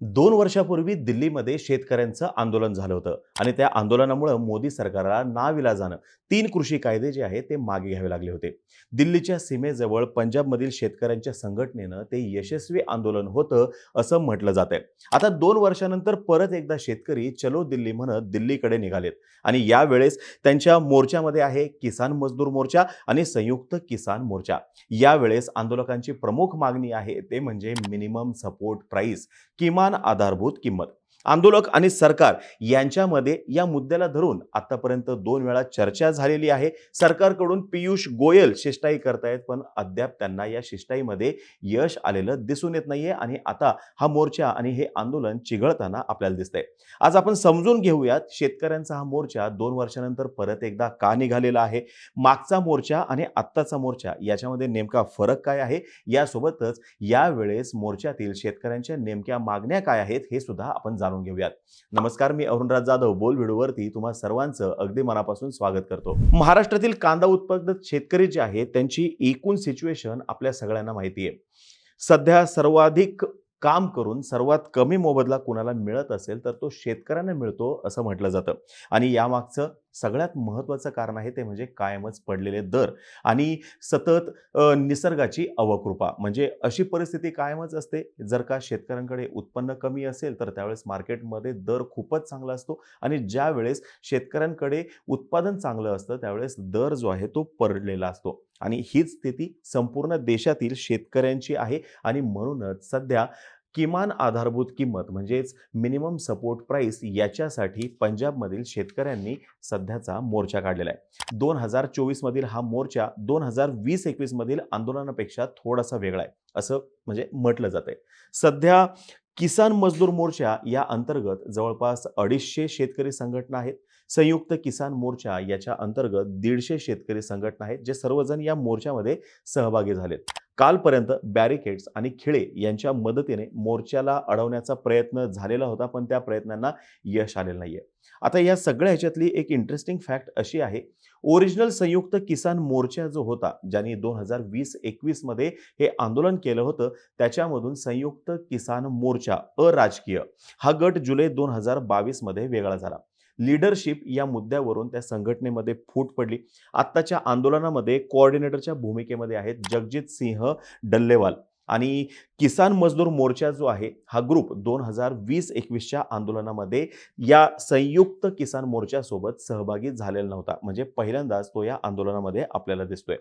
दोन वर्षापूर्वी दिल्लीमध्ये शेतकऱ्यांचं आंदोलन झालं होतं. आणि त्या आंदोलनामुळे मोदी सरकारला नाविलाजानं तीन कृषी कायदे जे आहेत ते मागे घ्यावे लागले होते. दिल्लीच्या सीमेजवळ पंजाबमधील शेतकऱ्यांच्या संघटनेनं ते यशस्वी आंदोलन होतं असं म्हटलं जात आहे आता दोन वर्षानंतर परत एकदा शेतकरी चलो दिल्ली म्हणत दिल्लीकडे निघालेत. आणि यावेळेस त्यांच्या मोर्चामध्ये आहे किसान मजदूर मोर्चा आणि संयुक्त किसान मोर्चा. यावेळेस आंदोलकांची प्रमुख मागणी आहे ते म्हणजे मिनिमम सपोर्ट प्राईस किमान आधारभूत किंमत. आंदोलक आणि सरकार यांच्यामध्ये या मुद्द्याला धरून आतापर्यंत दोन वेळा चर्चा झालेली आहे. सरकारकडून पियुष गोयल शिष्टाई करतायत पण अद्याप त्यांना या शिष्टाईमध्ये यश आलेलं दिसून येत नाहीये आणि आता हा मोर्चा आणि हे आंदोलन चिघळताना आपल्याला दिसतंय. आज आपण समजून घेऊयात शेतकऱ्यांचा हा मोर्चा दोन वर्षानंतर परत एकदा का निघालेला आहे? मागचा मोर्चा आणि आत्ताचा मोर्चा याच्यामध्ये नेमका फरक काय आहे? यासोबतच यावेळेस मोर्चातील शेतकऱ्यांच्या नेमक्या मागण्या काय आहेत हे सुद्धा आपण जाणून जाणून घेऊयात. नमस्कार मी अरुणराज जाधव. बोल व्हिडिओवरती तुम्हा सर्वांचं अगदी मनापासून स्वागत करतो. महाराष्ट्रातील कांदा उत्पादक शेतकरी जे आहेत त्यांची एकूण सिच्युएशन आपल्या सगळ्यांना माहिती आहे. सध्या सर्वाधिक काम करून सर्वात कमी मोबदला कुणाला मिळत असेल तर तो शेतकऱ्यांना मिळतो असं म्हटलं जातं. आणि यामागचं सगळ्यात महत्त्वाचं कारण आहे ते म्हणजे कायमच पडलेले दर आणि सतत निसर्गाची अवकृपा. म्हणजे अशी परिस्थिती कायमच असते. जर का शेतकऱ्यांकडे उत्पन्न कमी असेल तर त्यावेळेस मार्केटमध्ये दर खूपच चांगला असतो आणि ज्या वेळेस शेतकऱ्यांकडे उत्पादन चांगलं असतं त्यावेळेस दर जो आहे तो पडलेला असतो. आणि हीच स्थिती संपूर्ण देशातील शेतकऱ्यांची आहे आणि म्हणूनच सध्या किमान आधारभूत किंमत म्हणजेच मिनिमम सपोर्ट प्राईस याच्यासाठी पंजाबमधील शेतकऱ्यांनी सध्याचा मोर्चा काढलेला आहे. दोन हजार चोवीसमधील हा मोर्चा दोन हजार वीस एकवीसमधील आंदोलनापेक्षा थोडासा वेगळा आहे असं म्हणजे म्हटलं जातंय सध्या किसान मजदूर मोर्चा या अंतर्गत जवळपास अडीचशे शेतकरी संघटना आहेत. संयुक्त किसान मोर्चा याच्या अंतर्गत दीडशे शेतकरी संघटना आहेत जे सर्वजण या मोर्चामध्ये सहभागी झालेत. कालपर्यंत बॅरिकेड्स आणि खिळे यांच्या मदतीने मोर्चाला अडवण्याचा प्रयत्न झालेला होता पण त्या प्रयत्नांना यश आलेलं नाहीये. आता या सगळ्या ह्याच्यातली एक इंटरेस्टिंग फॅक्ट अशी आहे. ओरिजिनल संयुक्त किसान मोर्चा जो होता ज्यांनी दोन हजार वीस एकवीसमध्ये हे आंदोलन केलं होतं त्याच्यामधून संयुक्त किसान मोर्चा अराजकीय. हा गट जुलै दोन हजार बावीसमध्ये वेगळा झाला. लीडरशिप या मुद्द्यावरून त्या संघटनेमध्ये फूट पडली. आत्ताच्या आंदोलनामध्ये कोऑर्डिनेटरच्या भूमिकेमध्ये आहेत जगजित सिंह डल्लेवाल आणि किसान मजदूर मोर्चा जो आहे हा ग्रुप दोन हजार वीस एकवीसच्या आंदोलनामध्ये या संयुक्त किसान मोर्चासोबत सहभागी झालेला नव्हता. म्हणजे पहिल्यांदाच तो या आंदोलनामध्ये आपल्याला दिसतोय.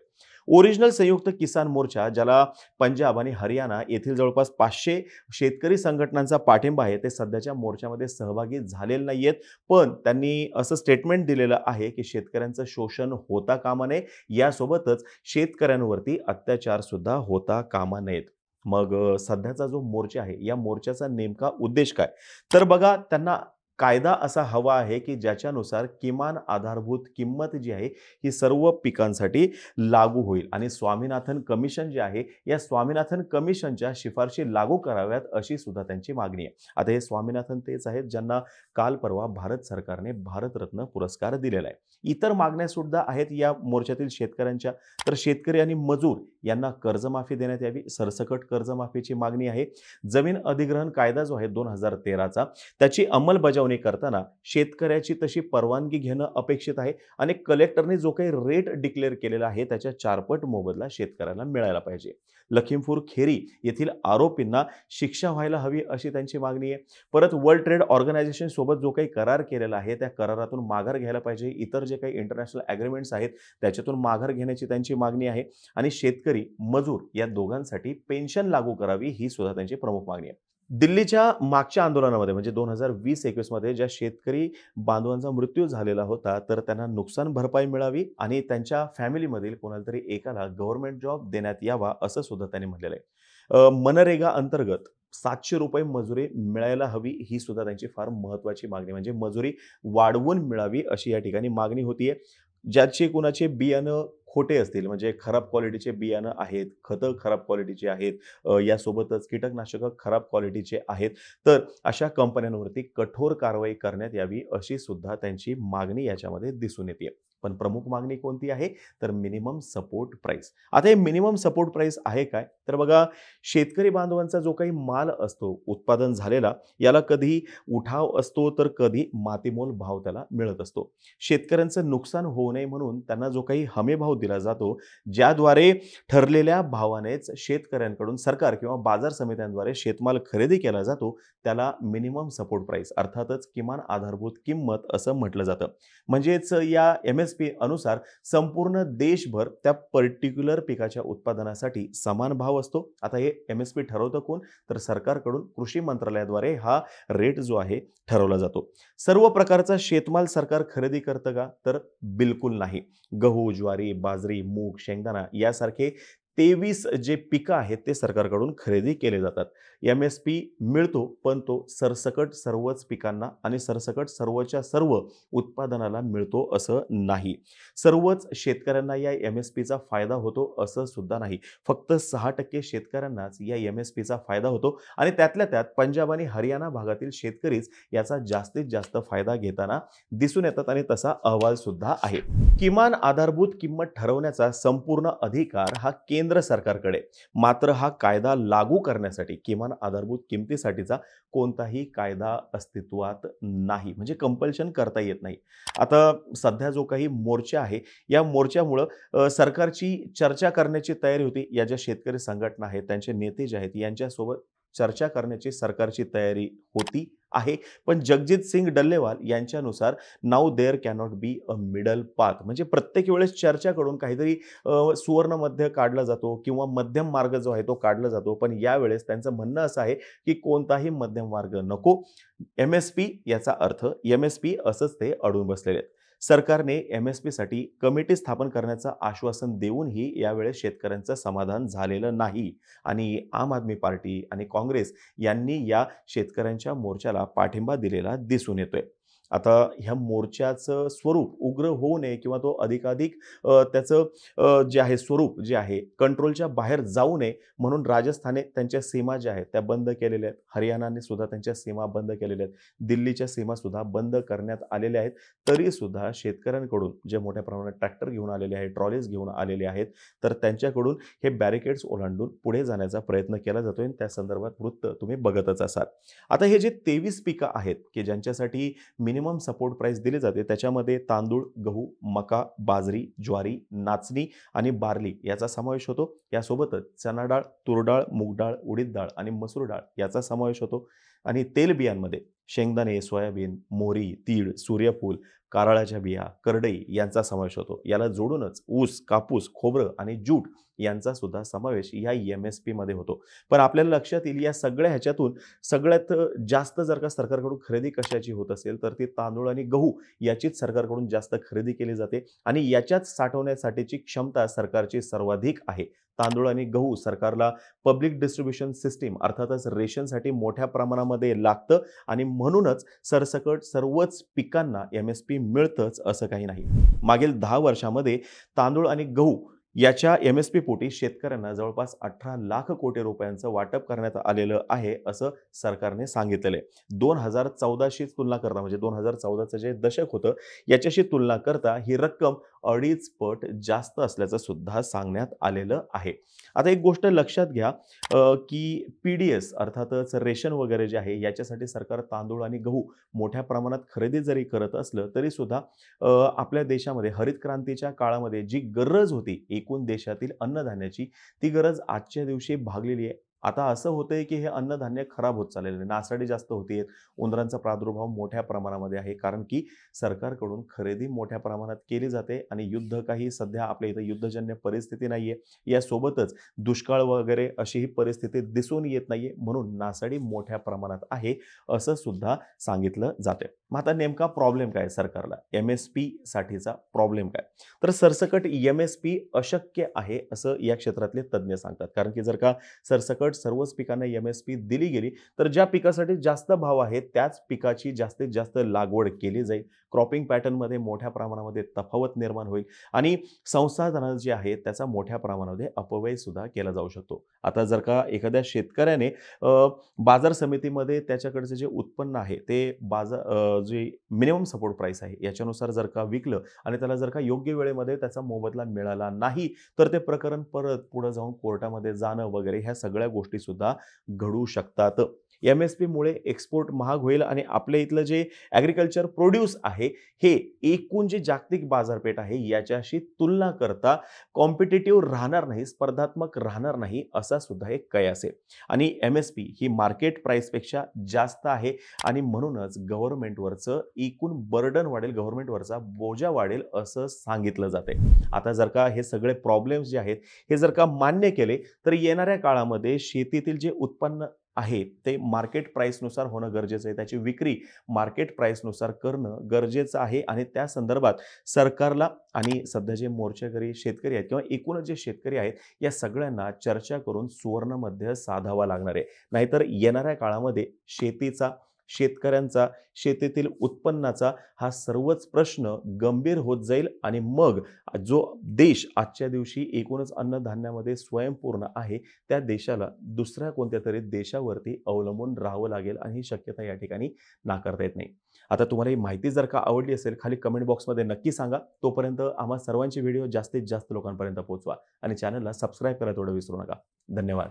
ओरिजिनल संयुक्त किसान मोर्चा ज्याला पंजाब आणि हरियाणा येथील जवळपास पाचशे शेतकरी संघटनांचा पाठिंबा आहे ते सध्याच्या मोर्चामध्ये सहभागी झालेले नाही आहेत पण त्यांनी असं स्टेटमेंट दिलेलं आहे की शेतकऱ्यांचं शोषण होता कामा नये यासोबतच शेतकऱ्यांवरती अत्याचार सुद्धा होता कामा नयेत. मग सध्याचा जो मोर्चा आहे या मोर्चाचा नेमका उद्देश काय? तर बघा त्यांना कायदा असा हवा आहे की ज्याच्यानुसार किमान आधारभूत किंमत जी आहे ही सर्व पिकांसाठी लागू होईल. आणि स्वामीनाथन कमिशन जे आहे या स्वामीनाथन कमिशनच्या शिफारशी लागू कराव्यात अशी सुद्धा त्यांची मागणी आहे. आता हे स्वामीनाथन तेच आहेत ज्यांना काल परवा भारत सरकारने भारतरत्न पुरस्कार दिलेला आहे. इतर मागण्या सुद्धा आहेत या मोर्चातील शेतकऱ्यांच्या. तर शेतकरी आणि मजूर यांना कर्जमाफी देण्यात यावी. सरसकट कर्जमाफीची मागणी आहे. जमीन अधिग्रहण कायदा जो आहे दोन हजार तेराचा त्याची अंमलबजावणी करताना शेतकऱ्याची तशी परवानगी घेणं अपेक्षित आहे आणि कलेक्टरने जो काही रेट डिक्लेअर केलेला आहे त्याच्या चारपट मोबदला शेतकऱ्याला मिळायला पाहिजे. लखीमपूर खेरी येथील आरोपींना शिक्षा व्हायला हवी अशी त्यांची मागणी आहे. परत वर्ल्ड ट्रेड ऑर्गनायझेशन सोबत जो काही करार केलेला आहे त्या करारातून माघार घ्यायला पाहिजे. इतर जे काही इंटरनॅशनल ॲग्रीमेंट्स आहेत त्याच्यातून माघार घेण्याची त्यांची मागणी आहे. आणि शेतकरी मजूर या दोघांसाठी पेन्शन लागू करावी ही सुद्धा त्यांची प्रमुख मागणी आहे. दिल्लीच्या मागच्या आंदोलनामध्ये म्हणजे दोन हजार वीस एकवीसमध्ये ज्या शेतकरी बांधवांचा मृत्यू झालेला होता तर त्यांना नुकसान भरपाई मिळावी आणि त्यांच्या फॅमिलीमधील कोणाला तरी एकाला गव्हर्नमेंट जॉब देण्यात यावा असं सुद्धा त्यांनी म्हटलेलं आहे. मनरेगा अंतर्गत सातशे रुपये मजुरी मिळायला हवी ही सुद्धा त्यांची फार महत्त्वाची मागणी म्हणजे मजुरी वाढवून मिळावी अशी या ठिकाणी मागणी होतीये. ज्याचे कुणाचे बियाणं खोटे असतील. म्हणजे खराब क्वालिटीचे बियाणं आहेत खतं खराब क्वालिटीचे आहेत यासोबतच कीटकनाशकं खराब क्वालिटीचे आहेत. तर अशा कंपन्यांवरती कठोर कारवाई करण्यात यावी अशी सुद्धा त्यांची मागणी याच्यामध्ये दिसून येते पण प्रमुख मागणी कोणती आहे? तर मिनिमम सपोर्ट प्राईस आता हे मिनिमम सपोर्ट प्राईस आहे काय? तर बघा शेतकरी बांधवांचा जो काही माल असतो उत्पादन झालेला याला कधी उठाव असतो तर कधी मातीमोल भाव त्याला मिळत असतो. शेतकऱ्यांचं नुकसान होऊ नये म्हणून त्यांना जो काही हमीभाव दिला जातो ज्याद्वारे ठरलेल्या भावानेच शेतकऱ्यांकडून सरकार किंवा बाजार समित्यांद्वारे शेतमाल खरेदी केला जातो त्याला मिनिमम सपोर्ट प्राईस अर्थातच किमान आधारभूत किंमत असं म्हटलं जातं. म्हणजेच या एम एस पी अनुसार संपूर्ण देशभर त्या पर्टिक्युलर पिकाच्या उत्पादनासाठी समान भाव असतो. आता हे एम एस पी ठरवतं कोण? तर सरकारकडून कृषी मंत्रालयाद्वारे हा रेट जो आहे ठरवला जातो. सर्व प्रकारचा शेतमाल सरकार खरेदी करतं का? तर बिलकुल नाही. गहू ज्वारी बाजरी मूग शेंगदाणा यासारखे तेवीस जे पिकं आहेत ते सरकारकडून खरेदी केले जातात. एम एस पी मिळतो पण तो सरसकट सर्वच पिकांना आणि सरसकट सर्वच्या सर्व उत्पादनाला मिळतो असं नाही. सर्वच शेतकऱ्यांना या एम एस पीचा फायदा होतो असं सुद्धा नाही. फक्त सहा टक्के शेतकऱ्यांनाच या एम एस पीचा फायदा होतो आणि त्यातल्या त्यात पंजाब आणि हरियाणा भागातील शेतकरीच याचा जास्तीत जास्त फायदा घेताना दिसून येतात आणि तसा अहवाल सुद्धा आहे. किमान आधारभूत किंमत ठरवण्याचा संपूर्ण अधिकार हा केंद्र सरकारकडे. मात्र हा कायदा लागू करण्यासाठी किमान आधारभूत किमतीसाठीचा कोणताही कायदा अस्तित्वात नाही. म्हणजे कंपल्शन करता येत नाही. आता सध्या जो काही मोर्चा आहे या मोर्चामुळं सरकारची चर्चा करण्याची तयारी होती. या ज्या शेतकरी संघटना आहेत त्यांचे नेते जे आहेत यांच्यासोबत चर्चा करण्याची सरकारची तयारी होती आहे. पण Jagjit Singh Dallewal यांच्यानुसार now there cannot be a middle path. म्हणजे प्रत्येक वेळेस चर्चाकडून काहीतरी सुवर्ण मध्य काढला जातो किंवा मध्यम मार्ग जो आहे तो काढला जातो. पण यावेळेस त्यांचं म्हणणं असं आहे की कोणताही मध्यम मार्ग नको. एम एस पी याचा अर्थ एम एस पी असंच ते अडून बसलेले आहेत. सरकारने एम एस पीसाठी कमिटी स्थापन करण्याचं आश्वासन देऊनही यावेळेस शेतकऱ्यांचं समाधान झालेलं नाही. आणि आम आदमी पार्टी आणि काँग्रेस यांनी या शेतकऱ्यांच्या मोर्चाला पाठिंबा दिलेला दिसून येतोय. आता ह्या मोर्चाचं स्वरूप उग्र होऊ नये किंवा तो अधिकाधिक त्याचं जे आहे स्वरूप जे आहे कंट्रोलच्या बाहेर जाऊ नये म्हणून राजस्थाने त्यांच्या सीमा ज्या आहेत त्या बंद केलेल्या आहेत. हरियाणाने सुद्धा त्यांच्या सीमा बंद केलेल्या आहेत. दिल्लीच्या सीमा सुद्धा बंद करण्यात आलेल्या आहेत. तरी सुद्धा शेतकऱ्यांकडून जे मोठ्या प्रमाणात ट्रॅक्टर घेऊन आलेले आहेत ट्रॉलीज घेऊन आलेले आहेत तर त्यांच्याकडून हे बॅरिकेड्स ओलांडून पुढे जाण्याचा प्रयत्न केला जातोय आणि त्या संदर्भात वृत्त तुम्ही बघतच असाल. आता हे जे तेवीस पिकं आहेत की ज्यांच्यासाठी मिनिमम मिनिमम सपोर्ट प्राईस दिली जाते. त्याच्यामध्ये तांदूळ गहू मका बाजरी ज्वारी नाचणी आणि बार्ली याचा समावेश होतो. यासोबतच चना डाळ तूर डाळ मूग डाळ उडीद डाळ आणि मसूर डाळ याचा समावेश होतो. आणि तेलबियांमध्ये शेंगदाणे सोयाबीन मोहरी तीळ सूर्यफूल कारळाच्या बिया करडई यांचा समावेश होतो. याला जोडूनच ऊस कापूस खोबरं आणि जूट यांचा सुद्धा समावेश या एम एस पीमध्ये होतो. पण आपल्याला लक्षात येईल या सगळ्या ह्याच्यातून सगळ्यात जास्त जर का सरकारकडून खरेदी कशाची होत असेल तर ती तांदूळ आणि गहू याचीच सरकारकडून जास्त खरेदी केली जाते आणि याच्याच साठवण्यासाठीची क्षमता सरकारची सर्वाधिक आहे. तांदूळ आणि गहू सरकारला पब्लिक डिस्ट्रीब्युशन सिस्टीम अर्थातच रेशनसाठी मोठ्या प्रमाणामध्ये लागतं आणि म्हणूनच सरसकट सर्वच पिकांना एम एस पी मिळतंच असं काही नाही. मागील दहा वर्षामध्ये तांदूळ आणि गहू याच्या एम एस पी पोटी शेतकऱ्यांना जवळपास अठरा लाख कोटी रुपयांचं वाटप करण्यात आलेलं आहे असं सरकारने सांगितलेलं आहे दोन हजार चौदाशी तुलना करता म्हणजे दोन हजार चौदाचं जे दशक होतं याच्याशी तुलना करता ही रक्कम अडीच पट जास्त असल्याचं सुद्धा सांगण्यात आलेलं आहे. आता एक गोष्ट लक्षात घ्या की पी डी एस अर्थातच रेशन वगैरे जे आहे याच्यासाठी सरकार तांदूळ आणि गहू मोठ्या प्रमाणात खरेदी जरी करत असलं तरी सुद्धा आपल्या देशामध्ये हरित क्रांतीच्या काळामध्ये जी गरज होती एकूण देशातील अन्नधान्याची ती गरज आजच्या दिवशी भागलेली आहे. आता असं होतंय की हे अन्नधान्य खराब होत चाललेलं आहे. नासाडी जास्त होतीये उंदरांचा प्रादुर्भाव मोठ्या प्रमाणामध्ये आहे. कारण की सरकारकडून खरेदी मोठ्या प्रमाणात केली जाते आणि युद्ध काही सध्या आपल्या इथं युद्धजन्य परिस्थिती नाहीये. यासोबतच दुष्काळ वगैरे अशी ही परिस्थिती दिसून येत नाहीये. म्हणून नासाडी मोठ्या प्रमाणात आहे असं सुद्धा सांगितलं जाते मग आता नेमका प्रॉब्लेम काय आहे सरकारला? एम एस पी साठीचा प्रॉब्लेम काय? तर सरसकट एम एस पी अशक्य आहे असं या क्षेत्रातले तज्ज्ञ सांगतात. कारण की जर का सरसकट सर्वच पिकांना एम एस पी दिली गेली. तर ज्या पिकासाठी जास्त भाव आहे त्याच पिकाची जास्तीत जास्त लागवड केली जाईल. क्रॉपिंग पॅटर्नमध्ये मोठ्या प्रमाणामध्ये तफावत निर्माण होईल आणि संसाधनं जे आहेत त्याचा मोठ्या प्रमाणामध्ये अपव्यय सुद्धा केला जाऊ शकतो. आता जर का एखाद्या शेतकऱ्याने बाजार समितीमध्ये त्याच्याकडचे जे उत्पन्न आहे ते बाजार जे मिनिमम सपोर्ट प्राईस आहे याच्यानुसार जर का विकलं आणि त्याला जर का योग्य वेळेमध्ये त्याचा मोबदला मिळाला नाही तर ते प्रकरण परत पुढे जाऊन कोर्टामध्ये जाणं वगैरे ह्या सगळ्या गोष्टी सुद्धा घडू शकतात. एम एस पीमुळे एक्सपोर्ट महाग होईल आणि आपल्या इथलं जे ॲग्रिकल्चर प्रोड्यूस आहे हे एकूण जे जागतिक बाजारपेठ आहे याच्याशी तुलना करता कॉम्पिटेटिव्ह राहणार नाही स्पर्धात्मक राहणार नाही असा सुद्धा एक कयास आहे. आणि एम एस पी ही मार्केट प्राईसपेक्षा जास्त आहे आणि म्हणूनच गव्हर्नमेंटवरचं एकूण बर्डन वाढेल गव्हर्नमेंटवरचा बोजा वाढेल असं सांगितलं जाते आता जर का हे सगळे प्रॉब्लेम्स जे आहेत हे जर का मान्य केले तर येणाऱ्या काळामध्ये शेतीतील जे उत्पन्न आहे. ते मार्केट प्राईसनुसार होणं गरजेचं आहे. त्याची विक्री मार्केट प्राईसनुसार करणं गरजेचं आहे. आणि त्या संदर्भात सरकारला आणि सध्या जे मोर्चेकरी शेतकरी आहेत किंवा एकूणच जे शेतकरी आहेत या सगळ्यांना चर्चा करून सुवर्णमध्य साधावा लागणार आहे. नाहीतर येणाऱ्या काळामध्ये शेतीचा शेतकऱ्यांचा शेतीतील उत्पन्नाचा हा सर्वच प्रश्न गंभीर होत जाईल आणि मग जो देश आजच्या दिवशी एकूणच अन्नधान्यामध्ये स्वयंपूर्ण आहे त्या देशाला दुसऱ्या कोणत्या तरी देशावरती अवलंबून राहावं लागेल आणि ही शक्यता या ठिकाणी नाकारता येत नाही. आता तुम्हाला ही माहिती जर का आवडली असेल खाली कमेंट बॉक्समध्ये नक्की सांगा. तोपर्यंत आम्हा सर्वांचे व्हिडिओ जास्तीत जास्त लोकांपर्यंत पोहोचवा आणि चॅनलला सबस्क्राईब करायला थोडं विसरू नका. धन्यवाद.